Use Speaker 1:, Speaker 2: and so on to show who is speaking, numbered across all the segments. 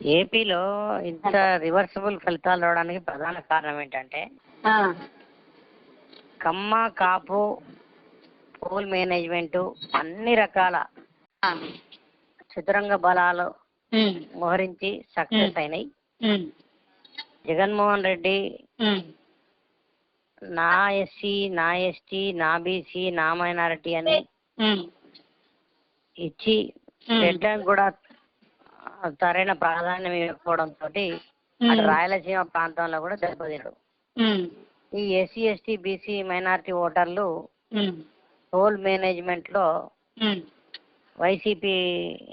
Speaker 1: ఏపీలో ఇంత రివర్సిబుల్ ఫలితాలు రావడానికి ప్రధాన కారణం ఏంటంటే కమ్మ కాపు పోల్ మేనేజ్మెంట్ అన్ని రకాల చతురంగ బలాలు మోహరించి సక్సెస్ అయినాయి. జగన్మోహన్ రెడ్డి నా ఎస్సీ నా ఎస్టీ నా బీసీ నా మైనారిటీ అని ఇచ్చి
Speaker 2: ఉమ్,
Speaker 1: రెడ్ లైన్ కూడా సరైన ప్రాధాన్యం ఇవ్వకపోవడంతో అటు రాయలసీమ ప్రాంతంలో కూడా దెబ్బతిన్నాడు.
Speaker 2: ఉమ్,
Speaker 1: ఈ ఎస్సీ ఎస్టీ బీసీ మైనారిటీ ఓటర్లు పోల్
Speaker 2: మేనేజ్మెంట్లో
Speaker 1: వైసీపీ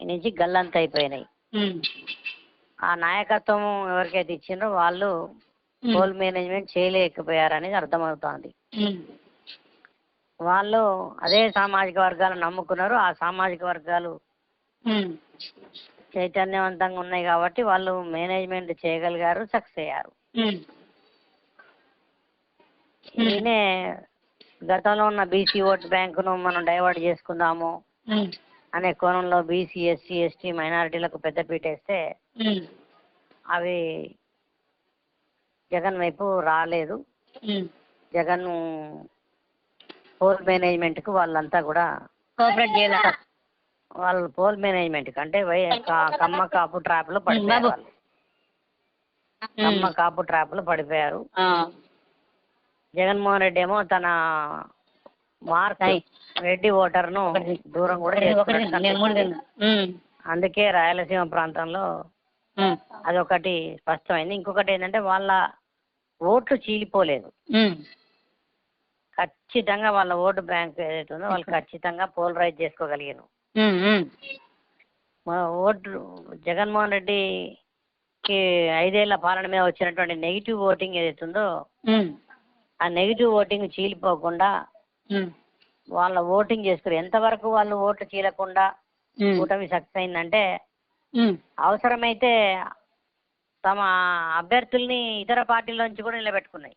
Speaker 1: నుంచి గల్లంత అయిపోయినాయి. ఆ నాయకత్వం ఎవరికైతే ఇచ్చిండ్రో వాళ్ళు పోల్ మేనేజ్మెంట్ చేయలేకపోయారనేది అర్థమవుతోంది. వాళ్ళు అదే సామాజిక వర్గాలు నమ్ముకున్నారు ఆ సామాజిక వర్గాలు చైతన్యవంతంగా ఉన్నాయి కాబట్టి వాళ్ళు మేనేజ్మెంట్ చేయగలిగారు సక్సెస్ అయ్యారు. ఈయనే గతంలో ఉన్న బీసీ ఓట్ బ్యాంకును మనం డైవర్ట్ చేసుకుందాము అనే కోణంలో బీసీ ఎస్సీ ఎస్టీ మైనారిటీలకు పెద్దపీట వేస్తే
Speaker 2: ఉమ్,
Speaker 1: అవి జగన్ వైపు రాలేదు. జగన్ పోల్ మేనేజ్మెంట్కు వాళ్ళంతా కూడా
Speaker 2: కోఆపరేట్ చేయాలి
Speaker 1: వాళ్ళు పోల్ మేనేజ్మెంట్ అంటే కమ్మ కాపు ట్రాప్లో పడిపోయారు కమ్మ కాపు ట్రాప్లో పడిపోయారు జగన్మోహన్ రెడ్డి ఏమో తన మార్క్. రెడ్డి
Speaker 2: ఓటర్ను.
Speaker 1: దూరం కూడా అందుకే రాయలసీమ ప్రాంతంలో అదొకటి స్పష్టమైంది. ఇంకొకటి ఏంటంటే వాళ్ళ ఓట్లు చీలిపోలేదు. ఖచ్చితంగా వాళ్ళ ఓటు బ్యాంక్ ఏదైతే ఉందో వాళ్ళు ఖచ్చితంగా పోలరైజ్ చేసుకోగలిగారు. మా ఓట్లు జగన్మోహన్ రెడ్డికి ఐదేళ్ళ పాలన మీద వచ్చినటువంటి నెగిటివ్ ఓటింగ్ ఏదైతే ఉందో ఆ నెగిటివ్ ఓటింగ్ చీలిపోకుండా వాళ్ళ ఓటింగ్ చేసుకుని ఎంతవరకు వాళ్ళు ఓట్లు చీలకుండా కూటమి సక్సెస్ అయిందంటే అవసరమైతే తమ అభ్యర్థుల్ని ఇతర పార్టీల నుంచి కూడా నిలబెట్టుకున్నాయి.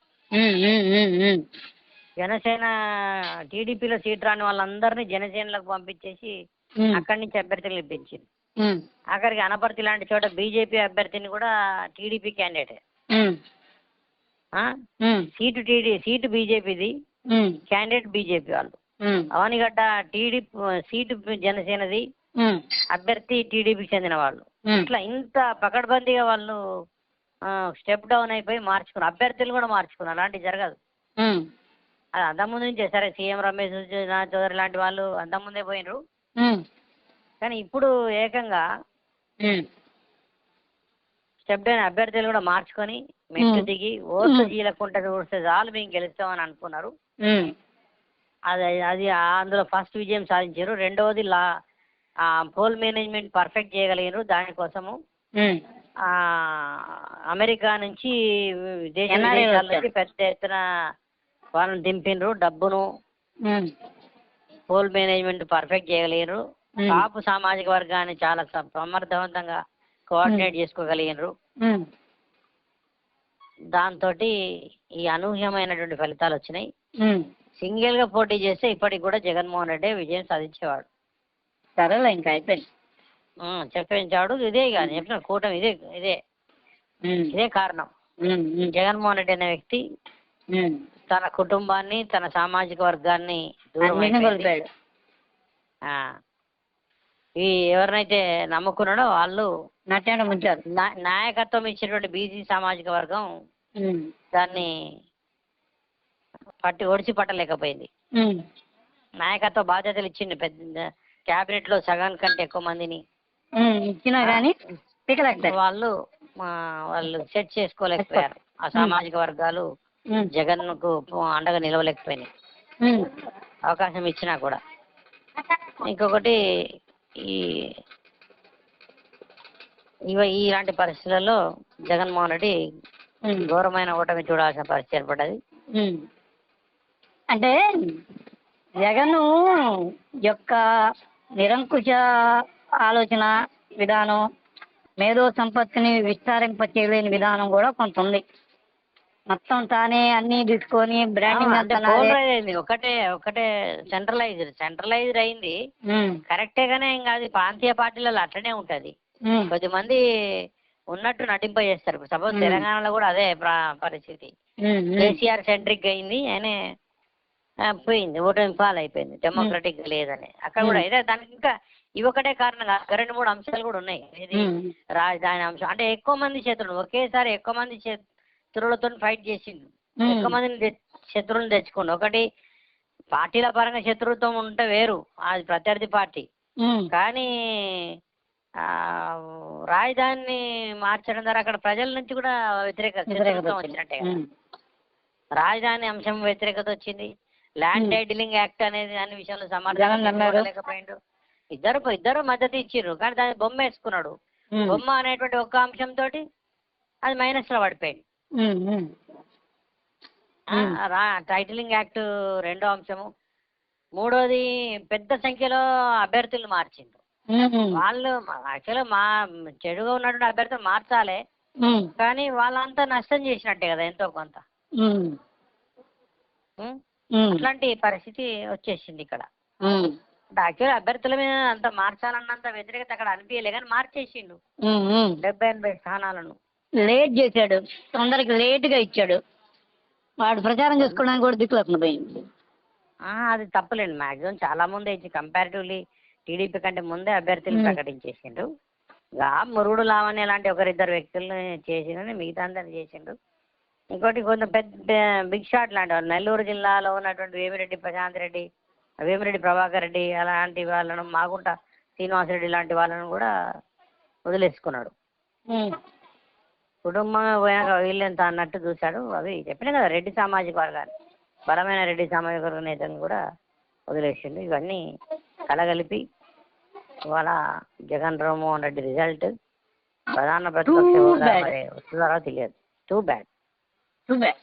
Speaker 1: జనసేన టీడీపీలో సీట్ రాని వాళ్ళందరినీ జనసేనలకు పంపించేసి అక్కడి నుంచి అభ్యర్థులు ఇప్పించింది
Speaker 2: ఉమ్,
Speaker 1: ఆఖరికి అనపర్తి లాంటి చోట బీజేపీ అభ్యర్థిని కూడా TDP candidate seat TD seat బీజేపీది క్యాండిడేట్ బీజేపీ వాళ్ళు. అవనిగడ్డ టీడీపీ సీటు జనసేనది అభ్యర్థి టీడీపీకి చెందిన వాళ్ళు. ఇట్లా ఇంత పకడ్బందీగా వాళ్ళు స్టెప్ డౌన్ అయిపోయి మార్చుకున్నారు. అభ్యర్థులు కూడా మార్చుకున్నారు. అలాంటివి జరగదు. అది అంతకుముందు నుంచే సరే సీఎం రమేష్ చౌదరి లాంటి వాళ్ళు అంతకుముందే పోయినరు. కానీ ఇప్పుడు ఏకంగా స్టెప్ డౌన్ అభ్యర్థులు కూడా మార్చుకొని మెట్టు. దిగి ఓట్లు. చీలకుంటే చూస్తే చాలు మేము గెలుస్తామని అనుకున్నారు. అది అది అందులో ఫస్ట్ విజయం సాధించారు. రెండవది లా పోల్ మేనేజ్మెంట్ పర్ఫెక్ట్ చేయగలిగారు దానికోసము అమెరికా నుంచి దేశ పెద్ద ఎత్తున వాళ్ళని దింపిండ్రు డబ్బును పోల్ మేనేజ్మెంట్ పర్ఫెక్ట్ చేయగలిగారు
Speaker 2: ఉమ్,
Speaker 1: కాపు సామాజిక వర్గాన్ని చాలా సమర్థవంతంగా కోఆర్డినేట్ చేసుకోగలిగినారు. దాంతో ఈ అనూహ్యమైనటువంటి ఫలితాలు వచ్చినాయి. సింగిల్గా పోటీ చేస్తే ఇప్పటికి కూడా జగన్మోహన్ రెడ్డి విజయం సాధించేవాడు.
Speaker 2: సరేలే ఇంకా అయిపోయింది.
Speaker 1: చెప్పించాడు ఇదే నేను చెప్పిన కూటమి ఇదే ఇదే. ఇదే కారణం. జగన్మోహన్ రెడ్డి అనే వ్యక్తి. తన కుటుంబాన్ని తన సామాజిక వర్గాన్ని. ఈ ఎవరినైతే నమ్ముకున్నాడో వాళ్ళు నాయకత్వం ఇచ్చినటువంటి బీసీ సామాజిక వర్గం దాన్ని పట్టి ఒడిచి పట్టలేకపోయింది. నాయకత్వ బాధ్యతలు ఇచ్చింది పెద్ద క్యాబినెట్లో సగం కంటే ఎక్కువ మందిని.
Speaker 2: ఇచ్చినా కానీ పికలెక్తారు
Speaker 1: వాళ్ళు వాళ్ళు సెట్ చేసుకోలేకపోయారు. ఆ సామాజిక వర్గాలు జగన్కు అండగా నిలవలేకపోయినాయి. అవకాశం ఇచ్చినా కూడా. ఇంకొకటి ఈ ఇవ ఇలాంటి పరిస్థితులలో జగన్మోహన్ రెడ్డి ఘోరమైన ఓటమి చూడాల్సిన పరిస్థితి ఏర్పడ్డది.
Speaker 2: అంటే జగన్ యొక్క నిరంకుశ ఆలోచన విధానం మేధో సంపత్తిని విస్తరింప చేయలేని విధానం కూడా కొంత ఉంది. మొత్తం తానే అన్ని తీసుకొని బ్రాండింగ్
Speaker 1: అంటే
Speaker 2: అంతా నాదే.
Speaker 1: పోలరైజ్ అయింది. ఒకటే ఒకటే సెంట్రలైజ్డ్ సెంట్రలైజ్డ్ అయింది.
Speaker 2: ఉమ్,
Speaker 1: కరెక్టే గానే ఇంకా అది ప్రాంతీయ పార్టీలలో అట్లనే ఉంటది.
Speaker 2: ఉమ్,
Speaker 1: కొద్దిమంది ఉన్నట్టు నటింపజేస్తారు ఇప్పుడు సపోజ్
Speaker 2: మ్మ్.
Speaker 1: తెలంగాణలో కూడా అదే ప్ర- పరిస్థితి.
Speaker 2: ఉమ్, ఉమ్.
Speaker 1: కేసీఆర్ సెంట్రిక్ అయింది ఆయనే ఆ, పోయింది. ఓటమి పాలైపోయింది. డెమోక్రటిక్ లేదని. అక్కడ కూడా
Speaker 2: మ్మ్.
Speaker 1: ఇదే దానికి ఇంకా ఇవి ఒకటే కారణం కాదు. ఇంకా రెండు మూడు అంశాలు కూడా ఉన్నాయి. ఇది
Speaker 2: ఉమ్.
Speaker 1: రాజధాని అంశం. అంటే ఎక్కువ మంది శత్రువులు ఒకేసారి ఎక్కువ మంది శత్రువులతో ఫైట్ చేసిండు. ఎక్కువ మందిని శత్రువులను తెచ్చుకోండి ఒకటి పార్టీల పరంగా శత్రుత్వం ఉంటే వేరు అది ప్రత్యర్థి పార్టీ. కానీ ఆ, రాజధానిని మార్చడం ద్వారా అక్కడ ప్రజల నుంచి కూడా వ్యతిరేక
Speaker 2: వ్యతిరేకత.
Speaker 1: వచ్చినట్టే. రాజధాని అంశం వ్యతిరేకత వచ్చింది ల్యాండ్. టైటిలింగ్ యాక్ట్ అనేది అన్ని విషయంలో. లేకపోయిండు ఇద్దరు ఇద్దరు మద్దతు ఇచ్చిర్రు కానీ దాని బొమ్మ వేసుకున్నాడు. బొమ్మ అనేటువంటి ఒక్క అంశం తోటి అది మైనస్లో పడిపోయింది టైటిలింగ్ యాక్ట్ రెండో అంశము. మూడోది పెద్ద సంఖ్యలో అభ్యర్థులు మార్చిండ్రు.
Speaker 2: ఉమ్.
Speaker 1: వాళ్ళు యాక్చువల్గా మా చెడుగా ఉన్నటువంటి అభ్యర్థులు మార్చాలి. కానీ వాళ్ళంతా నష్టం చేసినట్టే కదా ఎంతో కొంత. అట్లాంటి పరిస్థితి వచ్చేసింది ఇక్కడ. యాక్చువల్ అభ్యర్థుల మీద అంత మార్చాలన్నంత వ్యతిరేకత అక్కడ అనిపించలే కానీ మార్చేసిండు. డెబ్బై ఎనభై స్థానాలను.
Speaker 2: లేట్ చేశాడు. తొందరకి లేటుగా ఇచ్చాడు. వాడు ప్రచారం చేసుకోవడానికి కూడా దిక్కు లేకుండా పోయింది.
Speaker 1: అది తప్పలేదు. మాక్సిమం చాలా ముందే ఇచ్చి కంపారిటివ్లీ టీడీపీ కంటే ముందే అభ్యర్థులు. ప్రకటించేసిండు ఇంకా మురుగుడు లావణ్య లాంటి ఒకరిద్దరు వ్యక్తులను చేసిండు మిగతా అందరు చేసిండు ఇంకోటి కొంత పెద్ద బిగ్ షాట్ లాంటి వాళ్ళు. నెల్లూరు జిల్లాలో ఉన్నటువంటి వేమిరెడ్డి ప్రశాంత్ రెడ్డి వేమిరెడ్డి ప్రభాకర్ రెడ్డి అలాంటి వాళ్ళను మాగుంట శ్రీనివాసరెడ్డి లాంటి వాళ్ళను కూడా వదిలేసుకున్నాడు. కుటుంబం పోయాక వీళ్ళెంత అన్నట్టు చూశాడు. అవి చెప్పినా కదా రెడ్డి సామాజిక వర్గాన్ని బలమైన రెడ్డి సామాజిక వర్గ నేతలను కూడా వదిలేసిండు. ఇవన్నీ కలగలిపి ఇవాళ జగన్ రామ్మోహన్ రెడ్డి రిజల్ట్ ప్రధాన ప్రతిపక్ష తెలియదు. Too bad
Speaker 2: Too bad.